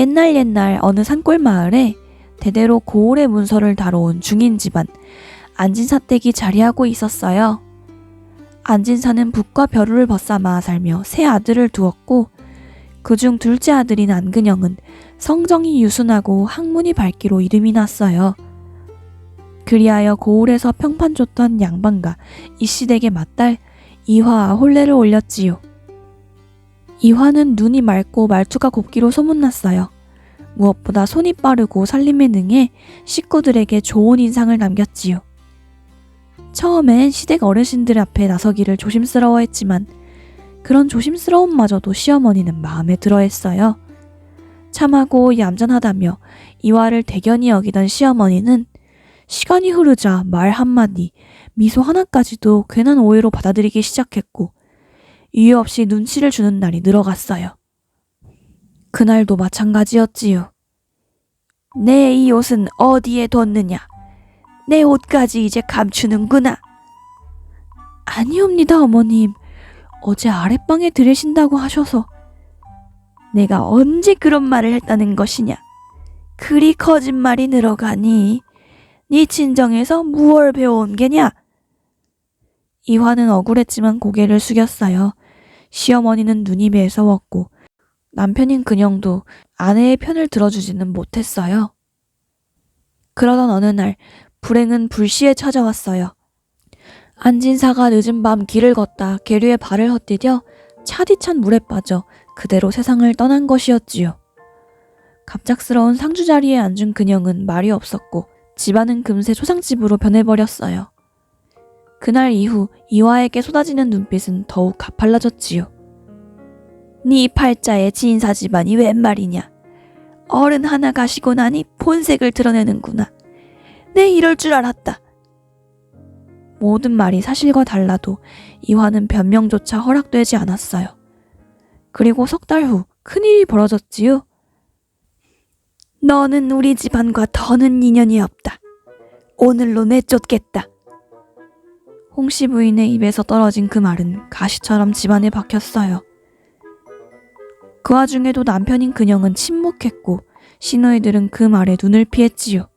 옛날 옛날 어느 산골 마을에 대대로 고을의 문서를 다뤄온 중인 집안 안진사 댁이 자리하고 있었어요. 안진사는 북과 벼루를 벗삼아 살며 세 아들을 두었고 그중 둘째 아들인 안근영은 성정이 유순하고 학문이 밝기로 이름이 났어요. 그리하여 고을에서 평판 좋던 양반과 이씨댁의 맏딸 이화와 혼례를 올렸지요. 이화는 눈이 맑고 말투가 곱기로 소문났어요. 무엇보다 손이 빠르고 살림에 능해 식구들에게 좋은 인상을 남겼지요. 처음엔 시댁 어르신들 앞에 나서기를 조심스러워했지만 그런 조심스러움마저도 시어머니는 마음에 들어했어요. 참하고 얌전하다며 이화를 대견히 여기던 시어머니는 시간이 흐르자 말 한마디, 미소 하나까지도 괜한 오해로 받아들이기 시작했고 이유 없이 눈치를 주는 날이 늘어갔어요. 그날도 마찬가지였지요. 내 이 옷은 어디에 뒀느냐? 내 옷까지 이제 감추는구나. 아니옵니다, 어머님. 어제 아랫방에 들으신다고 하셔서. 내가 언제 그런 말을 했다는 것이냐? 그리 거짓말이 늘어가니? 네 친정에서 무얼 배워온 게냐? 이화는 억울했지만 고개를 숙였어요. 시어머니는 눈이 매서웠고 남편인 근영도 아내의 편을 들어주지는 못했어요. 그러던 어느 날 불행은 불시에 찾아왔어요. 안진사가 늦은 밤 길을 걷다 계류에 발을 헛디뎌 차디찬 물에 빠져 그대로 세상을 떠난 것이었지요. 갑작스러운 상주 자리에 앉은 근영은 말이 없었고 집안은 금세 초상집으로 변해버렸어요. 그날 이후 이화에게 쏟아지는 눈빛은 더욱 가팔라졌지요. 네 팔자의 지인사 집안이 웬 말이냐? 어른 하나 가시고 나니 본색을 드러내는구나. 내 이럴 줄 알았다. 모든 말이 사실과 달라도 이화는 변명조차 허락되지 않았어요. 그리고 석 달 후 큰일이 벌어졌지요. 너는 우리 집안과 더는 인연이 없다. 오늘로 내쫓겠다. 홍씨 부인의 입에서 떨어진 그 말은 가시처럼 집안에 박혔어요. 그 와중에도 남편인 근영은 침묵했고 시누이들은 그 말에 눈을 피했지요.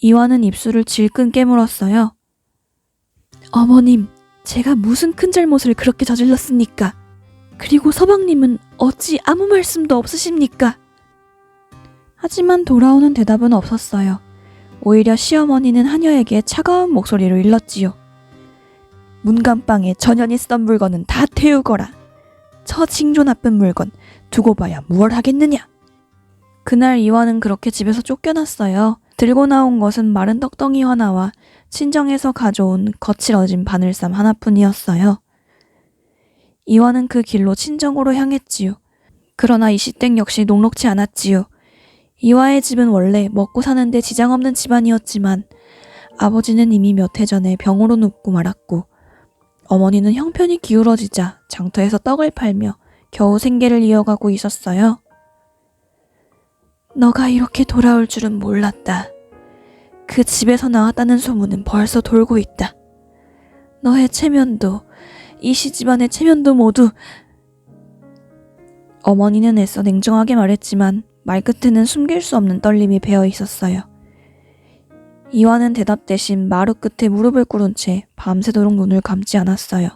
이화는 입술을 질끈 깨물었어요. 어머님, 제가 무슨 큰 잘못을 그렇게 저질렀습니까? 그리고 서방님은 어찌 아무 말씀도 없으십니까? 하지만 돌아오는 대답은 없었어요. 오히려 시어머니는 하녀에게 차가운 목소리로 일렀지요. 문간방에 전현이 쓰던 물건은 다 태우거라. 저 징조 나쁜 물건 두고 봐야 무얼 하겠느냐. 그날 이화는 그렇게 집에서 쫓겨났어요. 들고 나온 것은 마른 떡덩이 하나와 친정에서 가져온 거칠어진 바늘쌈 하나뿐이었어요. 이화는 그 길로 친정으로 향했지요. 그러나 이 시댁 역시 녹록치 않았지요. 이화의 집은 원래 먹고 사는데 지장 없는 집안이었지만 아버지는 이미 몇 해 전에 병으로 눕고 말았고 어머니는 형편이 기울어지자 장터에서 떡을 팔며 겨우 생계를 이어가고 있었어요. 너가 이렇게 돌아올 줄은 몰랐다. 그 집에서 나왔다는 소문은 벌써 돌고 있다. 너의 체면도 이시 집안의 체면도 모두 어머니는 애써 냉정하게 말했지만 말끝에는 숨길 수 없는 떨림이 배어 있었어요. 이화는 대답 대신 마루 끝에 무릎을 꿇은 채 밤새도록 눈을 감지 않았어요.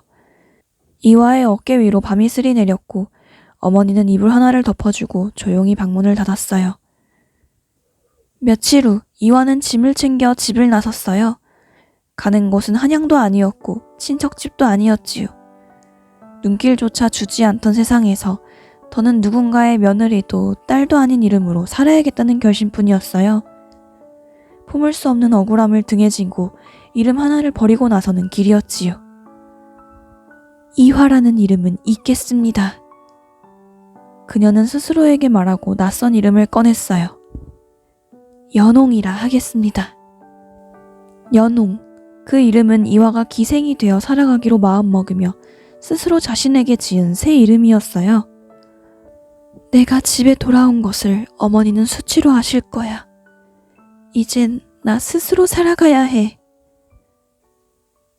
이화의 어깨 위로 밤이 스리 내렸고 어머니는 이불 하나를 덮어주고 조용히 방문을 닫았어요. 며칠 후 이화는 짐을 챙겨 집을 나섰어요. 가는 곳은 한양도 아니었고 친척집도 아니었지요. 눈길조차 주지 않던 세상에서 더는 누군가의 며느리도 딸도 아닌 이름으로 살아야겠다는 결심뿐이었어요. 품을 수 없는 억울함을 등에 지고 이름 하나를 버리고 나서는 길이었지요. 이화라는 이름은 있겠습니다. 그녀는 스스로에게 말하고 낯선 이름을 꺼냈어요. 연홍이라 하겠습니다. 연홍. 그 이름은 이화가 기생이 되어 살아가기로 마음먹으며 스스로 자신에게 지은 새 이름이었어요. 내가 집에 돌아온 것을 어머니는 수치로 아실 거야. 이젠 나 스스로 살아가야 해.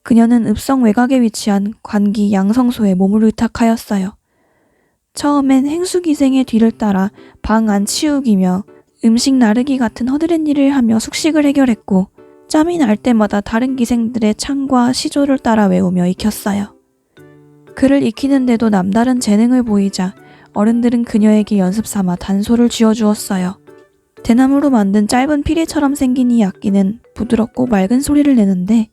그녀는 읍성 외곽에 위치한 관기 양성소에 몸을 의탁하였어요. 처음엔 행수기생의 뒤를 따라 방 안 치우기며 음식 나르기 같은 허드렛 일을 하며 숙식을 해결했고 짬이 날 때마다 다른 기생들의 창과 시조를 따라 외우며 익혔어요. 글을 익히는데도 남다른 재능을 보이자 어른들은 그녀에게 연습 삼아 단소를 쥐어주었어요. 대나무로 만든 짧은 피리처럼 생긴 이 악기는 부드럽고 맑은 소리를 내는데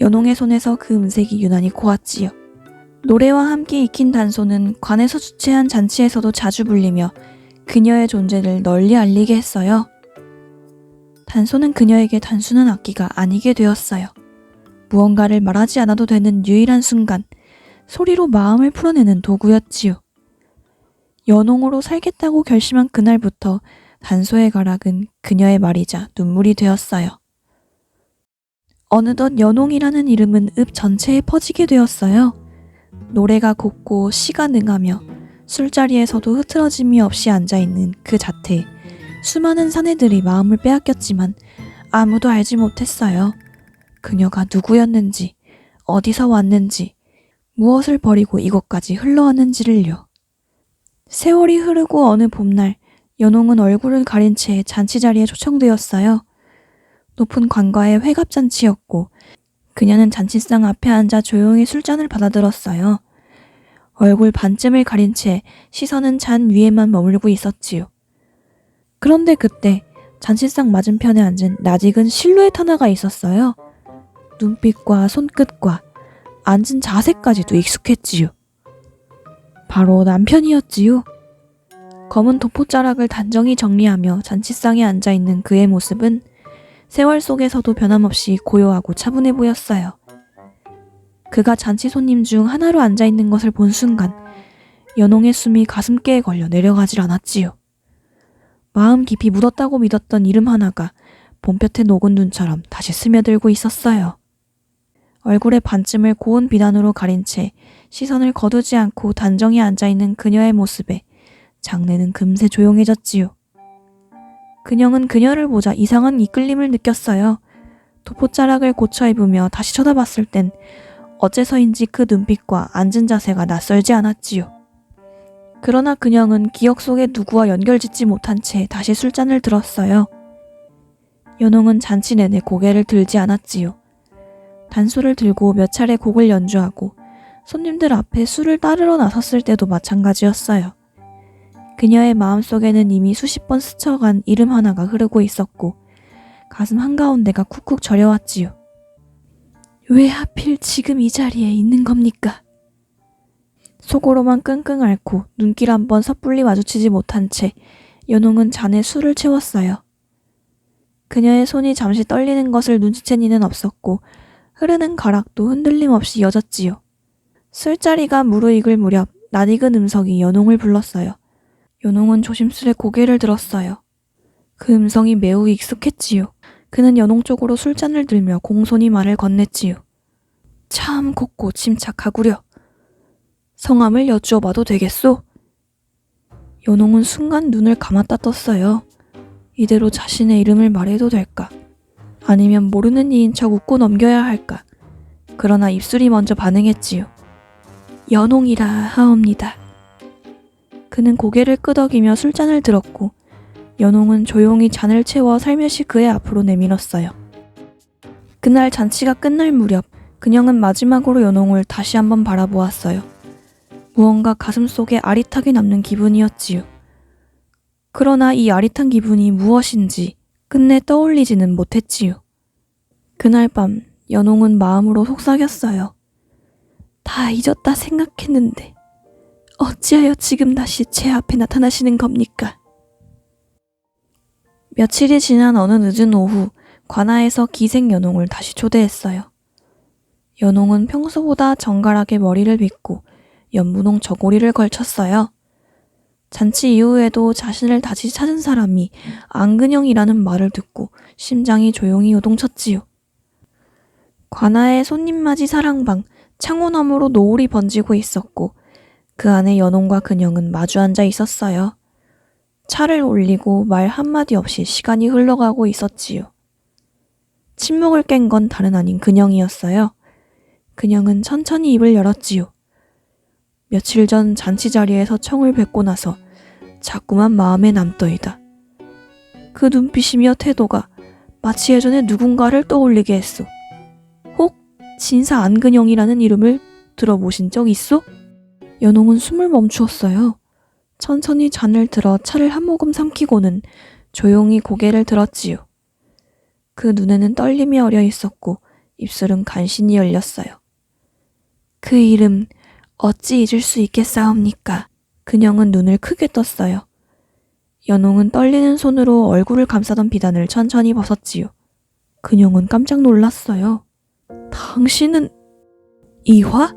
연홍의 손에서 그 음색이 유난히 고왔지요. 노래와 함께 익힌 단소는 관에서 주최한 잔치에서도 자주 불리며 그녀의 존재를 널리 알리게 했어요. 단소는 그녀에게 단순한 악기가 아니게 되었어요. 무언가를 말하지 않아도 되는 유일한 순간, 소리로 마음을 풀어내는 도구였지요. 연홍으로 살겠다고 결심한 그날부터 단소의 가락은 그녀의 말이자 눈물이 되었어요. 어느덧 연홍이라는 이름은 읍 전체에 퍼지게 되었어요. 노래가 곱고 시가 능하며 술자리에서도 흐트러짐이 없이 앉아있는 그 자태에 수많은 사내들이 마음을 빼앗겼지만 아무도 알지 못했어요. 그녀가 누구였는지, 어디서 왔는지, 무엇을 버리고 이곳까지 흘러왔는지를요. 세월이 흐르고 어느 봄날, 연홍은 얼굴을 가린 채 잔치 자리에 초청되었어요. 높은 관과의 회갑잔치였고, 그녀는 잔치상 앞에 앉아 조용히 술잔을 받아들었어요. 얼굴 반쯤을 가린 채 시선은 잔 위에만 머물고 있었지요. 그런데 그때 잔치상 맞은편에 앉은 낯익은 실루엣 하나가 있었어요. 눈빛과 손끝과 앉은 자세까지도 익숙했지요. 바로 남편이었지요. 검은 도포자락을 단정히 정리하며 잔치상에 앉아 있는 그의 모습은 세월 속에서도 변함없이 고요하고 차분해 보였어요. 그가 잔치 손님 중 하나로 앉아 있는 것을 본 순간 연홍의 숨이 가슴께에 걸려 내려가질 않았지요. 마음 깊이 묻었다고 믿었던 이름 하나가 봄볕에 녹은 눈처럼 다시 스며들고 있었어요. 얼굴의 반쯤을 고운 비단으로 가린 채 시선을 거두지 않고 단정히 앉아있는 그녀의 모습에 장내는 금세 조용해졌지요. 그녀는 그녀를 보자 이상한 이끌림을 느꼈어요. 도포자락을 고쳐 입으며 다시 쳐다봤을 땐 어째서인지 그 눈빛과 앉은 자세가 낯설지 않았지요. 그러나 그녀는 기억 속에 누구와 연결짓지 못한 채 다시 술잔을 들었어요. 연홍은 잔치 내내 고개를 들지 않았지요. 단소를 들고 몇 차례 곡을 연주하고 손님들 앞에 술을 따르러 나섰을 때도 마찬가지였어요. 그녀의 마음속에는 이미 수십 번 스쳐간 이름 하나가 흐르고 있었고 가슴 한가운데가 쿡쿡 저려왔지요. 왜 하필 지금 이 자리에 있는 겁니까? 속으로만 끙끙 앓고 눈길 한 번 섣불리 마주치지 못한 채 연홍은 잔에 술을 채웠어요. 그녀의 손이 잠시 떨리는 것을 눈치챈 이는 없었고 흐르는 가락도 흔들림 없이 이어졌지요. 술자리가 무르익을 무렵 낯익은 음성이 연홍을 불렀어요. 연홍은 조심스레 고개를 들었어요. 그 음성이 매우 익숙했지요. 그는 연홍 쪽으로 술잔을 들며 공손히 말을 건넸지요. 참 곱고 침착하구려. 성함을 여쭈어봐도 되겠소? 연홍은 순간 눈을 감았다 떴어요. 이대로 자신의 이름을 말해도 될까? 아니면 모르는 이인 척 웃고 넘겨야 할까? 그러나 입술이 먼저 반응했지요. 연홍이라 하옵니다. 그는 고개를 끄덕이며 술잔을 들었고 연홍은 조용히 잔을 채워 살며시 그의 앞으로 내밀었어요. 그날 잔치가 끝날 무렵 그녀는 마지막으로 연홍을 다시 한번 바라보았어요. 무언가 가슴 속에 아릿하게 남는 기분이었지요. 그러나 이 아릿한 기분이 무엇인지 끝내 떠올리지는 못했지요. 그날 밤 연홍은 마음으로 속삭였어요. 다 잊었다 생각했는데 어찌하여 지금 다시 제 앞에 나타나시는 겁니까? 며칠이 지난 어느 늦은 오후 관아에서 기생 연홍을 다시 초대했어요. 연홍은 평소보다 정갈하게 머리를 빗고 연분홍 저고리를 걸쳤어요. 잔치 이후에도 자신을 다시 찾은 사람이 안근영이라는 말을 듣고 심장이 조용히 요동쳤지요. 관아의 손님맞이 사랑방 창호 너머로 노을이 번지고 있었고 그 안에 연홍과 근영은 마주 앉아 있었어요. 차를 올리고 말 한마디 없이 시간이 흘러가고 있었지요. 침묵을 깬 건 다른 아닌 근영이었어요. 근영은 천천히 입을 열었지요. 며칠 전 잔치 자리에서 청을 뵙고 나서 자꾸만 마음에 남더이다. 그 눈빛이며 태도가 마치 예전에 누군가를 떠올리게 했소. 혹 진사 안근영이라는 이름을 들어보신 적 있소? 연홍은 숨을 멈추었어요. 천천히 잔을 들어 차를 한 모금 삼키고는 조용히 고개를 들었지요. 그 눈에는 떨림이 어려 있었고 입술은 간신히 열렸어요. 그 이름 어찌 잊을 수 있겠사옵니까? 근영은 눈을 크게 떴어요. 연홍은 떨리는 손으로 얼굴을 감싸던 비단을 천천히 벗었지요. 근영은 깜짝 놀랐어요. 당신은 이화?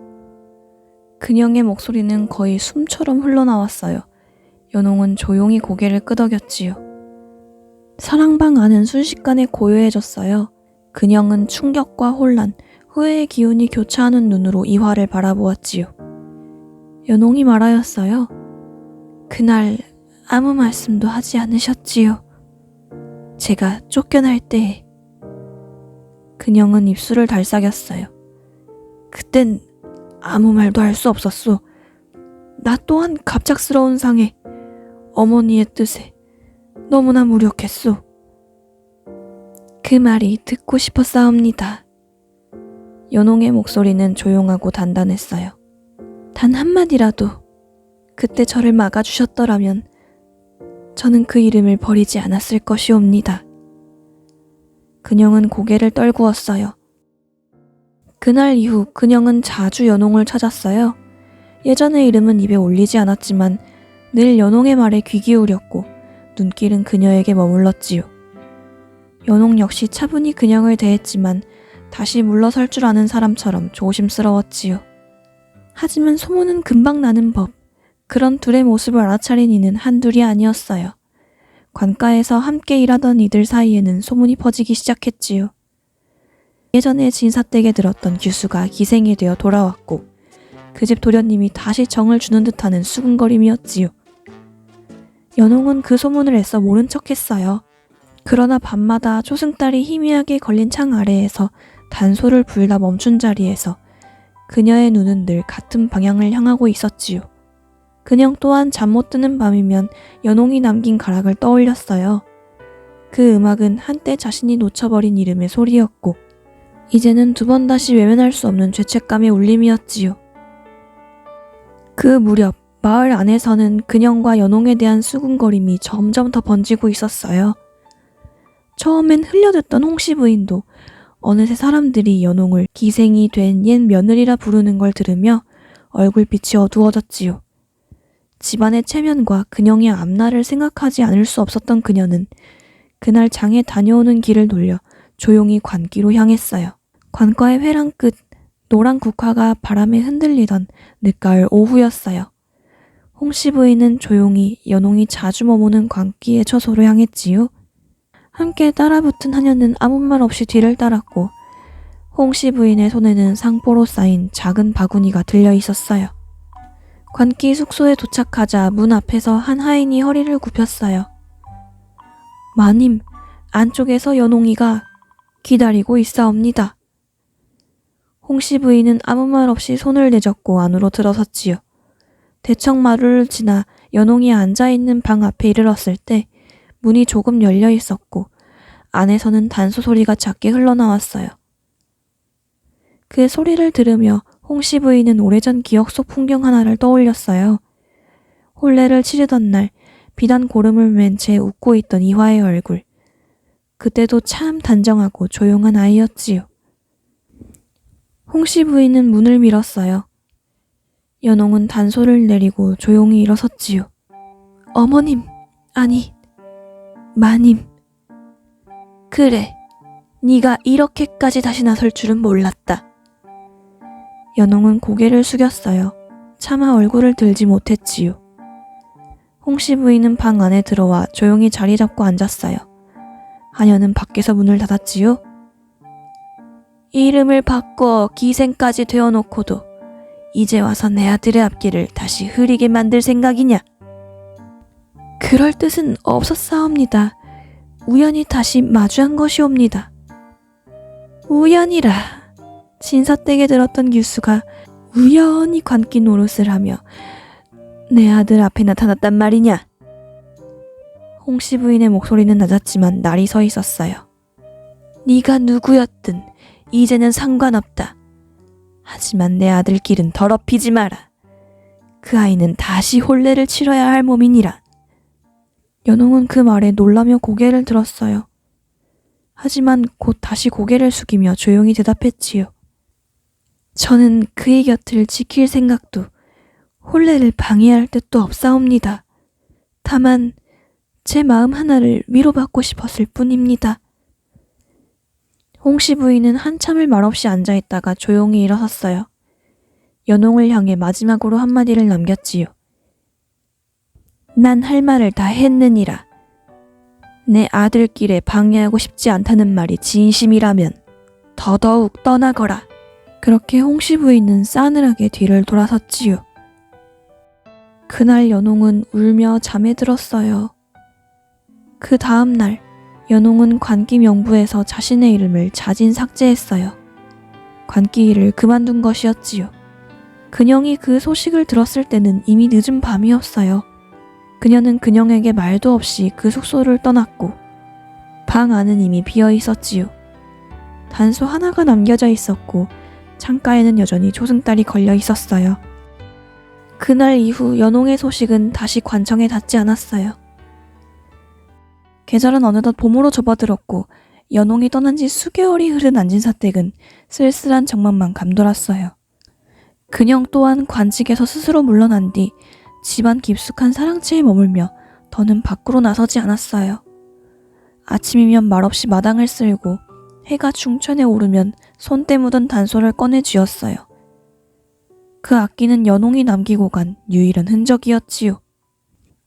근영의 목소리는 거의 숨처럼 흘러나왔어요. 연홍은 조용히 고개를 끄덕였지요. 사랑방 안은 순식간에 고요해졌어요. 근영은 충격과 혼란, 후회의 기운이 교차하는 눈으로 이화를 바라보았지요. 연홍이 말하였어요. 그날 아무 말씀도 하지 않으셨지요. 제가 쫓겨날 때 근영은 입술을 달싹였어요. 그땐 아무 말도 할 수 없었소. 나 또한 갑작스러운 상에 어머니의 뜻에 너무나 무력했소. 그 말이 듣고 싶었사옵니다. 연홍의 목소리는 조용하고 단단했어요. 단 한마디라도 그때 저를 막아주셨더라면 저는 그 이름을 버리지 않았을 것이옵니다. 근영은 고개를 떨구었어요. 그날 이후 근영은 자주 연홍을 찾았어요. 예전의 이름은 입에 올리지 않았지만 늘 연홍의 말에 귀 기울였고 눈길은 그녀에게 머물렀지요. 연홍 역시 차분히 근영을 대했지만 다시 물러설 줄 아는 사람처럼 조심스러웠지요. 하지만 소문은 금방 나는 법. 그런 둘의 모습을 알아차린 이는 한둘이 아니었어요. 관가에서 함께 일하던 이들 사이에는 소문이 퍼지기 시작했지요. 예전에 진사댁에 들었던 규수가 기생이 되어 돌아왔고 그 집 도련님이 다시 정을 주는 듯하는 수군거림이었지요. 연홍은 그 소문을 애써 모른 척했어요. 그러나 밤마다 초승달이 희미하게 걸린 창 아래에서 단소를 불다 멈춘 자리에서 그녀의 눈은 늘 같은 방향을 향하고 있었지요. 그냥 또한 잠 못 드는 밤이면 연홍이 남긴 가락을 떠올렸어요. 그 음악은 한때 자신이 놓쳐버린 이름의 소리였고, 이제는 두 번 다시 외면할 수 없는 죄책감의 울림이었지요. 그 무렵 마을 안에서는 근영과 연홍에 대한 수군거림이 점점 더 번지고 있었어요. 처음엔 흘려듣던 홍씨 부인도 어느새 사람들이 연홍을 기생이 된 옛 며느리라 부르는 걸 들으며 얼굴빛이 어두워졌지요. 집안의 체면과 근영의 앞날을 생각하지 않을 수 없었던 그녀는 그날 장에 다녀오는 길을 돌려 조용히 관기로 향했어요. 관과의 회랑 끝 노란 국화가 바람에 흔들리던 늦가을 오후였어요. 홍씨 부인은 조용히 연홍이 자주 머무는 광기의 처소로 향했지요. 함께 따라붙은 하녀는 아무 말 없이 뒤를 따랐고 홍씨 부인의 손에는 상포로 쌓인 작은 바구니가 들려 있었어요. 관기 숙소에 도착하자 문 앞에서 한 하인이 허리를 굽혔어요. 마님, 안쪽에서 연홍이가 기다리고 있사옵니다. 홍씨 부인은 아무 말 없이 손을 내젓고 안으로 들어섰지요. 대청 마루를 지나 연홍이 앉아있는 방 앞에 이르렀을 때 문이 조금 열려 있었고 안에서는 단소 소리가 작게 흘러나왔어요. 그 소리를 들으며 홍씨 부인은 오래전 기억 속 풍경 하나를 떠올렸어요. 혼례를 치르던 날 비단 고름을 맨 채 웃고 있던 이화의 얼굴. 그때도 참 단정하고 조용한 아이였지요. 홍씨 부인은 문을 밀었어요. 연홍은 단소를 내리고 조용히 일어섰지요. 어머님, 아니, 마님. 그래, 네가 이렇게까지 다시 나설 줄은 몰랐다. 연홍은 고개를 숙였어요. 차마 얼굴을 들지 못했지요. 홍씨 부인은 방 안에 들어와 조용히 자리 잡고 앉았어요. 하녀는 밖에서 문을 닫았지요. 이름을 바꿔 기생까지 되어놓고도 이제 와서 내 아들의 앞길을 다시 흐리게 만들 생각이냐? 그럴 뜻은 없었사옵니다. 우연히 다시 마주한 것이옵니다. 우연이라. 진사댁에 들었던 뉴스가 우연히 관기 노릇을 하며 내 아들 앞에 나타났단 말이냐? 홍씨 부인의 목소리는 낮았지만 날이 서 있었어요. 네가 누구였든 이제는 상관없다. 하지만 내 아들 길은 더럽히지 마라. 그 아이는 다시 혼례를 치러야 할 몸이니라. 연홍은 그 말에 놀라며 고개를 들었어요. 하지만 곧 다시 고개를 숙이며 조용히 대답했지요. 저는 그의 곁을 지킬 생각도 혼례를 방해할 뜻도 없사옵니다. 다만 제 마음 하나를 위로받고 싶었을 뿐입니다. 홍씨 부인은 한참을 말없이 앉아있다가 조용히 일어섰어요. 연홍을 향해 마지막으로 한마디를 남겼지요. 난 할 말을 다 했느니라. 내 아들 길에 방해하고 싶지 않다는 말이 진심이라면 더더욱 떠나거라. 그렇게 홍씨 부인은 싸늘하게 뒤를 돌아섰지요. 그날 연홍은 울며 잠에 들었어요. 그 다음 날 연홍은 관기 명부에서 자신의 이름을 자진 삭제했어요. 관기 일을 그만둔 것이었지요. 근영이 그 소식을 들었을 때는 이미 늦은 밤이었어요. 그녀는 근영에게 말도 없이 그 숙소를 떠났고 방 안은 이미 비어 있었지요. 단소 하나가 남겨져 있었고 창가에는 여전히 조승달이 걸려 있었어요. 그날 이후 연홍의 소식은 다시 관청에 닿지 않았어요. 계절은 어느덧 봄으로 접어들었고 연홍이 떠난 지 수개월이 흐른 안진사댁은 쓸쓸한 정막만 감돌았어요. 근영 또한 관직에서 스스로 물러난 뒤 집안 깊숙한 사랑채에 머물며 더는 밖으로 나서지 않았어요. 아침이면 말없이 마당을 쓸고 해가 중천에 오르면 손때 묻은 단소를 꺼내 쥐었어요. 그 악기는 연홍이 남기고 간 유일한 흔적이었지요.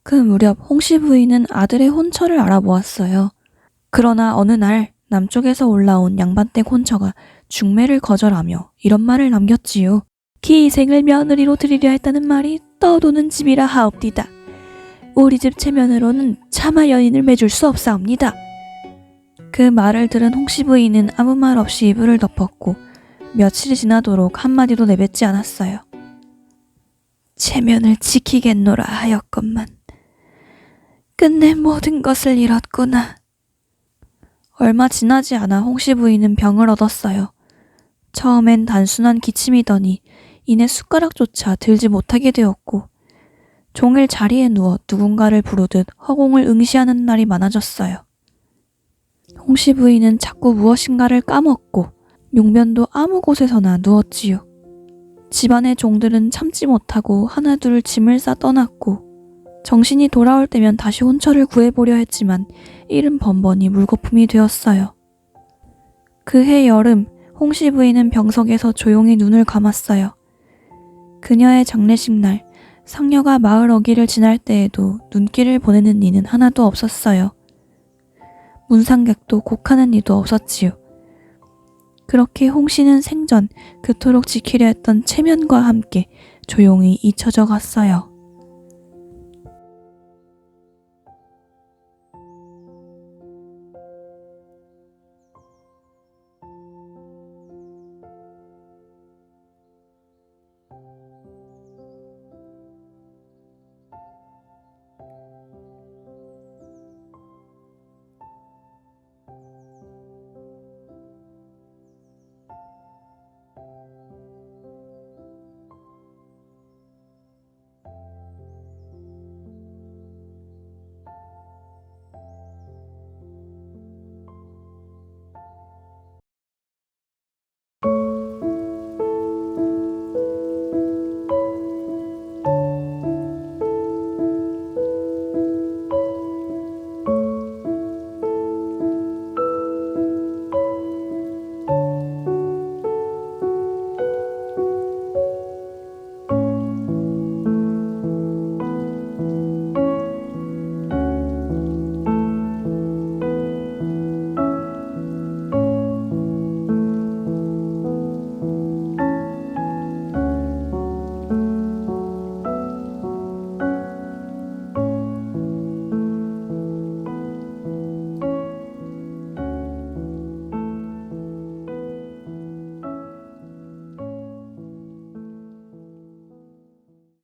그 무렵 홍씨 부인은 아들의 혼처를 알아보았어요. 그러나 어느 날 남쪽에서 올라온 양반댁 혼처가 중매를 거절하며 이런 말을 남겼지요. 기생을 며느리로 드리려 했다는 말이 떠도는 집이라 하옵디다. 우리 집 체면으로는 차마 연인을 맺을 수 없사옵니다. 그 말을 들은 홍씨 부인은 아무 말 없이 이불을 덮었고 며칠이 지나도록 한마디도 내뱉지 않았어요. 체면을 지키겠노라 하였건만 끝내 모든 것을 잃었구나. 얼마 지나지 않아 홍씨 부인은 병을 얻었어요. 처음엔 단순한 기침이더니 이내 숟가락조차 들지 못하게 되었고 종일 자리에 누워 누군가를 부르듯 허공을 응시하는 날이 많아졌어요. 홍씨 부인은 자꾸 무엇인가를 까먹고 용변도 아무 곳에서나 누웠지요. 집안의 종들은 참지 못하고 하나둘 짐을 싸 떠났고 정신이 돌아올 때면 다시 혼처를 구해보려 했지만 일은 번번이 물거품이 되었어요. 그해 여름 홍씨 부인은 병석에서 조용히 눈을 감았어요. 그녀의 장례식 날 상녀가 마을 어귀를 지날 때에도 눈길을 보내는 이는 하나도 없었어요. 문상객도 곡하는 이도 없었지요. 그렇게 홍 씨는 생전 그토록 지키려 했던 체면과 함께 조용히 잊혀져 갔어요.